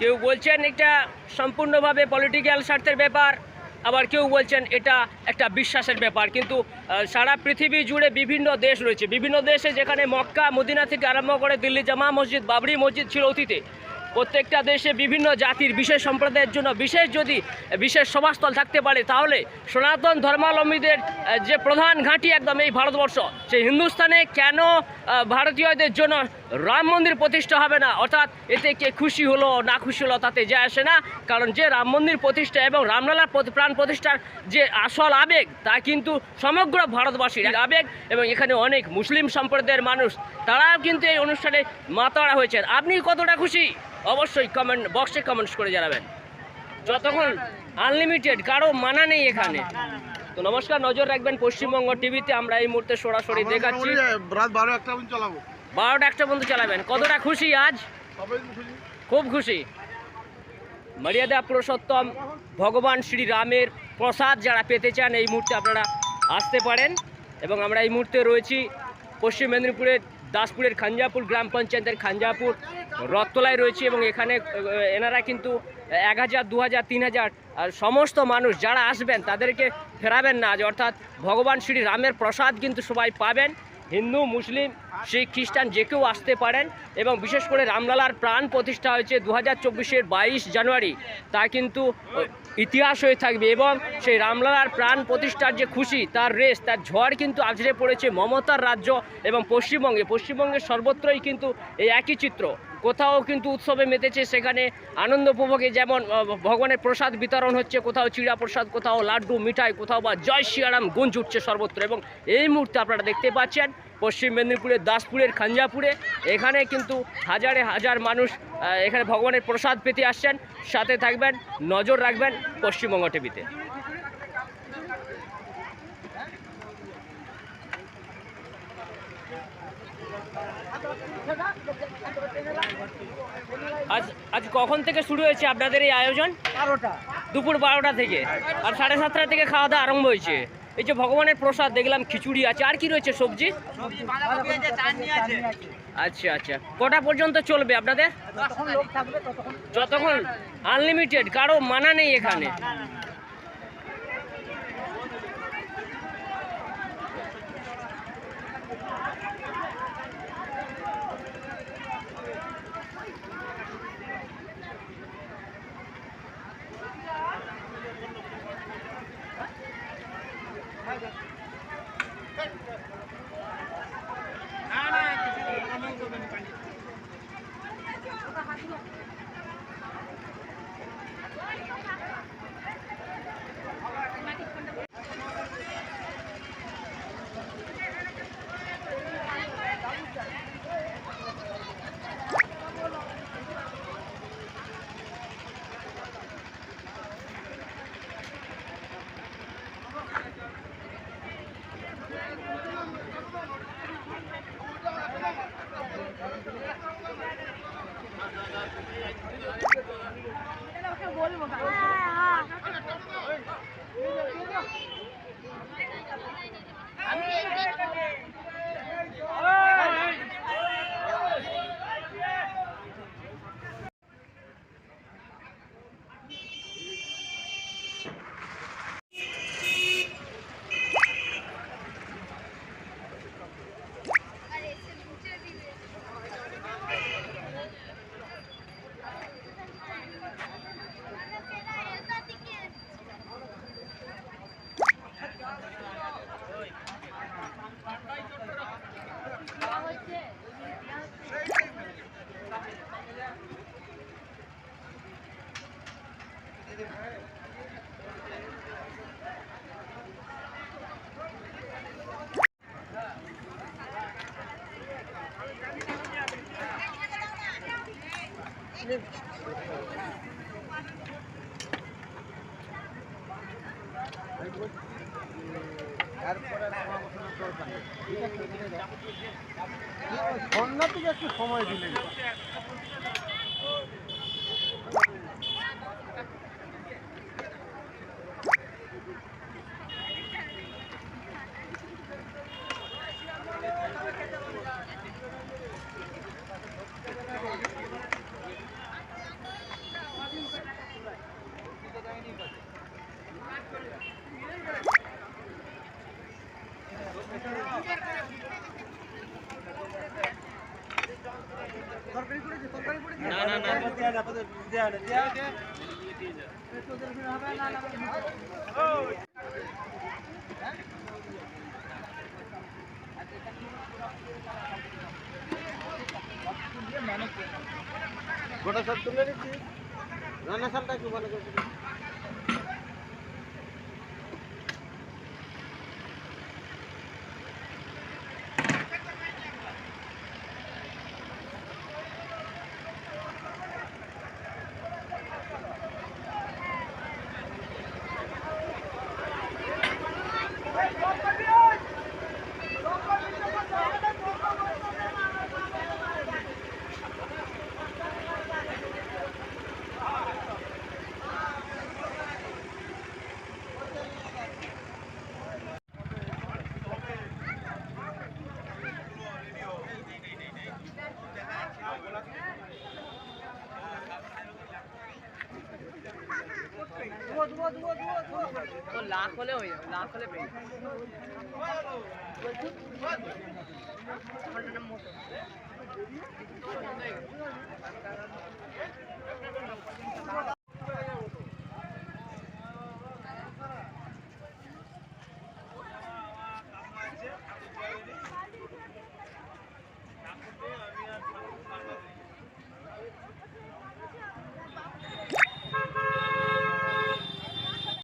কেউ বলছেন এটা সম্পূর্ণভাবে পলিটিক্যাল স্বার্থের ব্যাপার, আবার কেউ বলছেন এটা একটা বিশ্বাসের ব্যাপার। কিন্তু সারা পৃথিবী জুড়ে বিভিন্ন দেশ রয়েছে। বিভিন্ন দেশে যেখানে মক্কা, মদিনা থেকে আরম্ভ করে দিল্লি জামা মসজিদ, বাবরি মসজিদ ছিল অতীতে। প্রত্যেকটা দেশে বিভিন্ন জাতির বিশেষ সম্প্রদায়ের জন্য বিশেষ যদি বিশেষ সভাস্থল থাকতে পারে, তাহলে সনাতন ধর্মাবলম্বীদের যে প্রধান ঘাঁটি একদম এই ভারতবর্ষ, সেই হিন্দুস্তানে কেন ভারতীয়দের জন্য রাম মন্দির প্রতিষ্ঠা হবে না। অর্থাৎ এতে কে খুশি হলো, না খুশি হলো তাতে যায় আসে না। কারণ যে রাম মন্দির প্রতিষ্ঠা এবং রামলালার প্রাণ প্রতিষ্ঠার যে আসল আবেগ, তা কিন্তু সমগ্র ভারতবাসীর আবেগ এবং এখানে অনেক মুসলিম সম্প্রদায়ের মানুষ, তারাও কিন্তু এই অনুষ্ঠানে মাতাড়া হয়েছেন। আপনি কতটা খুশি? অবশ্যই কমেন্ট বক্সে কমেন্টস করে জানাবেন। যতক্ষণ আনলিমিটেড কারও মানা নেই এখানে। তো নমস্কার নজর রাখবেন পশ্চিমবঙ্গ টিভিতে। আমরা এই মুহূর্তে সরাসরি দেখাচ্ছি। রাত বারো একটা পর্যন্ত চালাবো। বারোটা একটা বন্ধু চালাবেন। কতটা খুশি আজ? খুব খুশি। মর্যাদা পুরুষোত্তম ভগবান শ্রী রামের প্রসাদ যারা পেতে চান এই মুহূর্তে আপনারা আসতে পারেন। এবং আমরা এই মুহূর্তে রয়েছি পশ্চিম মেদিনীপুরের দাসপুরের খাঞ্জাপুর গ্রাম পঞ্চায়েতের খাঞ্জাপুর রথতলায় রয়েছি এবং এখানে এনারা কিন্তু এক হাজার, দু হাজার, তিন হাজার সমস্ত মানুষ যারা আসবেন তাদেরকে ফেরাবেন না আজ। অর্থাৎ ভগবান শ্রী রামের প্রসাদ কিন্তু সবাই পাবেন। হিন্দু, মুসলিম, শিখ, খ্রিস্টান যে কেউ আসতে পারেন এবং বিশেষ করে রামলালার প্রাণ প্রতিষ্ঠা হয়েছে দু হাজার চব্বিশের বাইশ জানুয়ারি। তা কিন্তু ইতিহাস হয়ে থাকবে এবং সেই রামলালার প্রাণ প্রতিষ্ঠার যে খুশি, তার রেস তার ঝড় কিন্তু আছড়ে পড়েছে মমতার রাজ্য এবং পশ্চিমবঙ্গে। পশ্চিমবঙ্গের সর্বত্রই কিন্তু এই একই চিত্র। কোথাও কিন্তু উৎসবে মেতেছে সেখানে আনন্দ উপভোগে যেমন ভগবানের প্রসাদ বিতরণ হচ্ছে কোথাও চিড়া প্রসাদ কোথাও লাড্ডু মিঠাই কোথাও বা জয় শিয়ারাম গুঞ্জ উঠছে সর্বত্র এবং এই মুহূর্তে আপনারা দেখতে পাচ্ছেন পশ্চিম মেদিনীপুরের দাসপুরের খাঞ্জাপুরে এখানে কিন্তু হাজারে হাজার মানুষ এখানে ভগবানের প্রসাদ পেতে আসছেন সাথে থাকবেন নজর রাখবেন পশ্চিমবঙ্গ টিভিতে আজ আজ কখন থেকে শুরু হয়েছে আপনাদের এই আয়োজন? বারোটা। দুপুর বারোটা থেকে। আর সাড়ে সাতটা থেকে খাওয়া দাওয়া আরম্ভ হয়েছে। এই যে ভগবানের প্রসাদ দেখলাম খিচুড়ি আছে। আর কি রয়েছে সবজি? আচ্ছা আচ্ছা। কটা পর্যন্ত চলবে আপনাদের? যতক্ষণ আনলিমিটেড কারও মানা নেই এখানে। Gracias. সন্ধ্যা থেকে একটু সময় দিলে গোটা সব তুলে নিচ্ছি। রান্না সালটা একটু ভালো করে তো লাখ হলে হয়ে যাবে লাখ হলে পেয়ে যাবে।